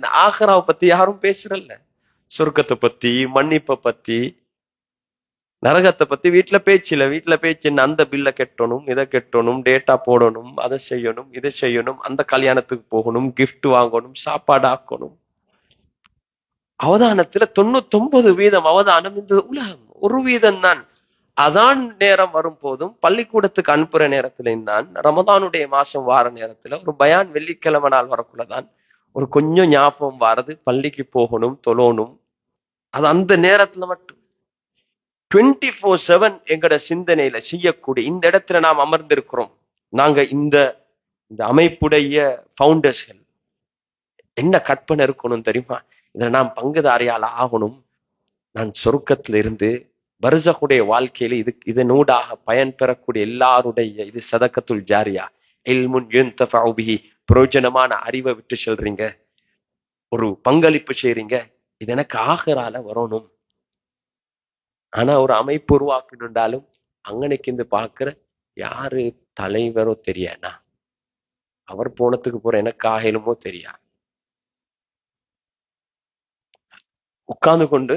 இந்த பத்தி யாரும் பேசுறல்ல சொர்க்கத்தை பத்தி மன்னிப்பை பத்தி நரகத்தை பத்தி வீட்டுல பேச்சு இல்லை. வீட்டுல பேச்சு அந்த பில்ல கெட்டணும் இதை கெட்டணும் டேட்டா போடணும் அதை செய்யணும் இதை செய்யணும் அந்த கல்யாணத்துக்கு போகணும் கிஃப்ட் வாங்கணும் சாப்பாடு ஆக்கணும். அவதானத்துல தொண்ணூத்தொன்பது வீதம் அவதானம் இந்த உலகம். ஒரு வீதம் தான் அதான் நேரம் வரும் போதும் பள்ளிக்கூடத்துக்கு அனுப்புற நேரத்திலையும் தான் ரமதானுடைய மாசம் வார நேரத்துல ஒரு பயான் வெள்ளிக்கிழமை நாள் வரக்குள்ளதான் ஒரு கொஞ்சம் ஞாபகம் வர்றது பள்ளிக்கு போகணும் தொழணும். அது அந்த நேரத்துல மட்டும். டுவெண்ட்டி ஃபோர் செவன் எங்கட சிந்தனையில செய்யக்கூடிய இந்த இடத்துல நாம் அமர்ந்திருக்கிறோம். நாங்க இந்த இந்த அமைப்புடைய பவுண்டர்ஸ்கள் என்ன கற்பனை இருக்கணும் தெரியுமா? இதுல நாம் பங்குதாரியால் ஆகணும். நான் சொருக்கத்துல இருந்து வருஷகுடைய வாழ்க்கையில இது இதனூடாக பயன் பெறக்கூடிய எல்லாருடைய இது சதக்கத்துள் ஜாரியா. இல்முன் பிரயோஜனமான அறிவை விட்டு சொல்றீங்க. ஒரு பங்களிப்பு செய்றீங்க. இது எனக்கு ஆகரால வரணும். ஆனா ஒரு அமைப்பு உருவாக்கணுண்டாலும் அங்கனைக்கு இந்த பாக்குற யாரு தலைவரோ தெரியாண்ணா அவர் போனதுக்கு போற எனக்கு ஆகலுமோ தெரியா உட்கார்ந்து கொண்டு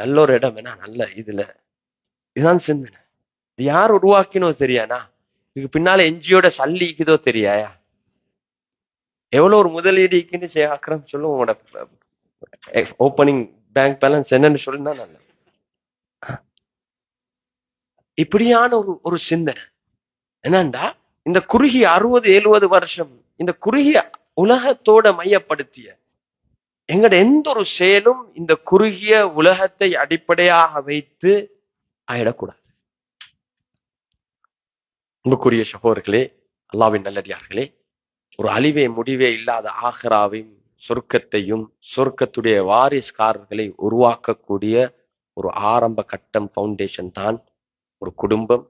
நல்ல ஒரு இடம் வேணா நல்ல இதுல. இதுதான் சிந்தனை. இது யார் உருவாக்கினோ தெரியாண்ணா இதுக்கு பின்னால என்ஜியோட சல்லிக்குதோ தெரியாயா எவ்வளவு ஒரு முதலீடு இருக்குன்னு செய்ய ஆக்கிரம் சொல்லும் உங்களோட ஓப்பனிங் பேங்க் பேலன்ஸ் என்னன்னு சொல்லுனா நல்ல. இப்படியான ஒரு ஒரு சிந்தனை. என்னண்டா? இந்த குறுகிய அறுபது எழுபது வருஷம் இந்த குறுகிய உலகத்தோட மையப்படுத்திய எங்கட எந்த ஒரு செயலும் இந்த குறுகிய உலகத்தை அடிப்படையாக வைத்து ஆயிடக்கூடாது. அன்புக்குரிய சகோதர்களே அல்லாவின் நல்லடியார்களே ஒரு அழிவே முடிவே இல்லாத ஆஹ்ராவையும் சொர்க்கத்தையும் சொர்க்கத்துடைய வாரிஸ்காரர்களை உருவாக்கக்கூடிய ஒரு ஆரம்ப கட்டம் ஃபவுண்டேஷன் தான் ஒரு குடும்பம்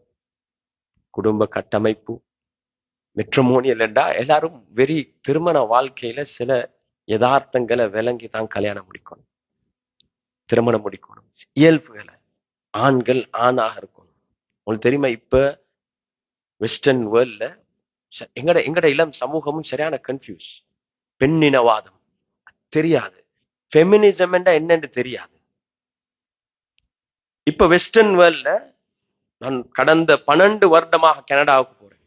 குடும்ப கட்டமைப்பு. மெட்ரமோனியல் என்றா எல்லாரும் வெறி திருமண வாழ்க்கையில சில யதார்த்தங்களை விளங்கி தான் கல்யாணம் முடிக்கணும். திருமணம் முடிக்கணும். இயல்புகளை. ஆண்கள் ஆணாக இருக்கணும். உங்களுக்கு தெரியுமா இப்ப வெஸ்டர்ன் வேர்ல்ட்ல எங்கட எங்கட இளம் சமூகமும் சரியான கன்ஃபியூஸ் பெண்ணினவாதம் தெரியாது. ஃபெமினிசம் என்னன்னு தெரியாது. இப்ப வெஸ்டர்ன் வேர்ல்ட்ல நான் கடந்த பன்னெண்டு வருடமாக கனடாவுக்கு போறேன்.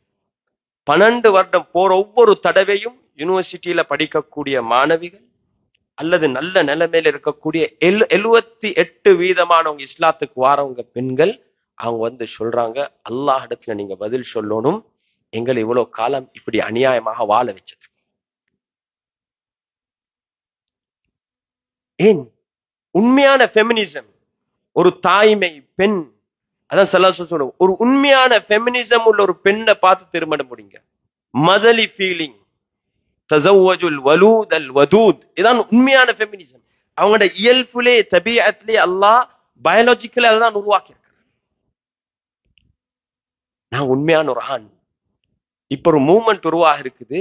பன்னெண்டு வருடம் போற ஒவ்வொரு தடவையும் யூனிவர்சிட்டியில படிக்கக்கூடிய மாணவிகள் அல்லது நல்ல நிலைமையில இருக்கக்கூடிய எழு எழுவத்தி எட்டு வீதமானவங்க இஸ்லாத்துக்கு வாரவங்க பெண்கள் அவங்க வந்து சொல்றாங்க அல்லாஹ் இடத்துல நீங்க பதில் சொல்லணும். எங்களை இவ்வளவு காலம் இப்படி அநியாயமாக வாழ வச்சது. ஏன்? உண்மையான ஃபெமினிசம் ஒரு தாய்மை பெண் அதான் சல்லாசம் சொல்லுவோம் ஒரு உண்மையான ஃபெமினிசம் உள்ள ஒரு பெண்ணை பார்த்து திருமணம் முடிங்க. மதலி ஃபீலிங் தசவஜுல் வலூத் அல் வதூத் இதான் உண்மையான ஃபெமினிசம் அவங்களோட இயல்புலே தபியத்திலே அல்லாஹ் பயாலஜிக்கலி அதான் உருவாக்கியிருக்கிறார். நான் உண்மையான ஒரு ஆண். இப்ப ஒரு மூமெண்ட் உருவாக இருக்குது.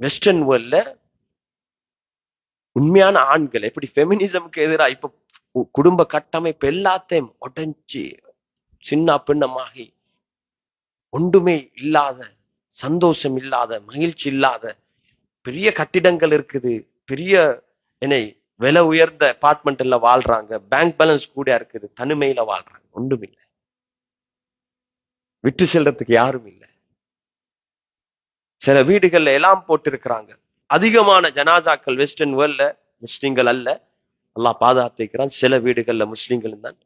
வெஸ்டர்ன் வேர்ல்ட்ல உண்மையான ஆண்கள் எப்படி ஃபெமினிசமுக்கு எதிராக இப்ப குடும்ப கட்டமைப்பு எல்லாத்தையும் உடஞ்சி சின்ன பின்னமாகி ஒன்றுமே இல்லாத சந்தோஷம் இல்லாத மகிழ்ச்சி இல்லாத பெரிய கட்டிடங்கள் இருக்குது. பெரிய என்னை விலை உயர்ந்த அபார்ட்மெண்ட்ல வாழ்றாங்க. பேங்க் பேலன்ஸ் கூட இருக்குது. தனிமையில வாழ்றாங்க. ஒன்றும் இல்லை. விட்டு செல்றதுக்கு யாரும் இல்லை. சில வீடுகள்ல எல்லாம் போட்டிருக்கிறாங்க. அதிகமான ஜனாசாக்கள் வெஸ்டர்ன் வேர்ல்ட்ல முஸ்லிம்கள் அல்ல. அல்லாஹ் பாதுகாத்துக்கிறான் சில வீடுகள்ல முஸ்லிம்கள் தான்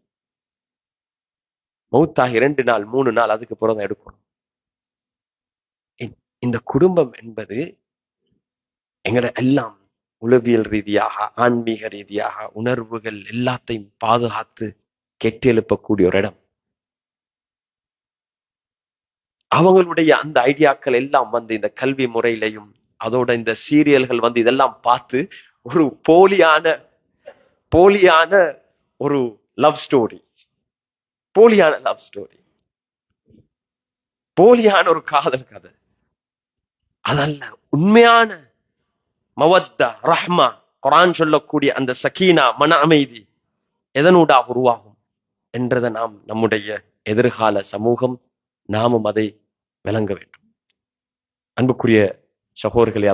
மௌத்தாகி இரண்டு நாள் மூணு நாள் அதுக்கு பிறகு எடுக்கணும். இ- இந்த குடும்பம் என்பது எங்களை எல்லாம் உளவியல் ரீதியாக ஆன்மீக ரீதியாக உணர்வுகள் எல்லாத்தையும் பாதுகாத்து கெட்டியெழுப்பக்கூடிய ஒரு இடம். அவங்களுடைய அந்த ஐடியாக்கள் எல்லாம் வந்து இந்த கல்வி முறையிலையும் அதோட இந்த சீரியல்கள் வந்து இதெல்லாம் பார்த்து ஒரு போலியான போலியான ஒரு லவ் ஸ்டோரி போலியான லவ் ஸ்டோரி போலியான ஒரு காதல் கதை. அதல்ல உண்மையான மவத்தா ரஹ்மா குரான் சொல்லக்கூடிய அந்த சகீனா மன அமைதி எதனூடா உருவாகும்? என்றதை நாம் நம்முடைய எதிர்கால சமூகம் நாமும் அதை விளங்க வேண்டும். அன்புக்குரிய சகோதரர்களே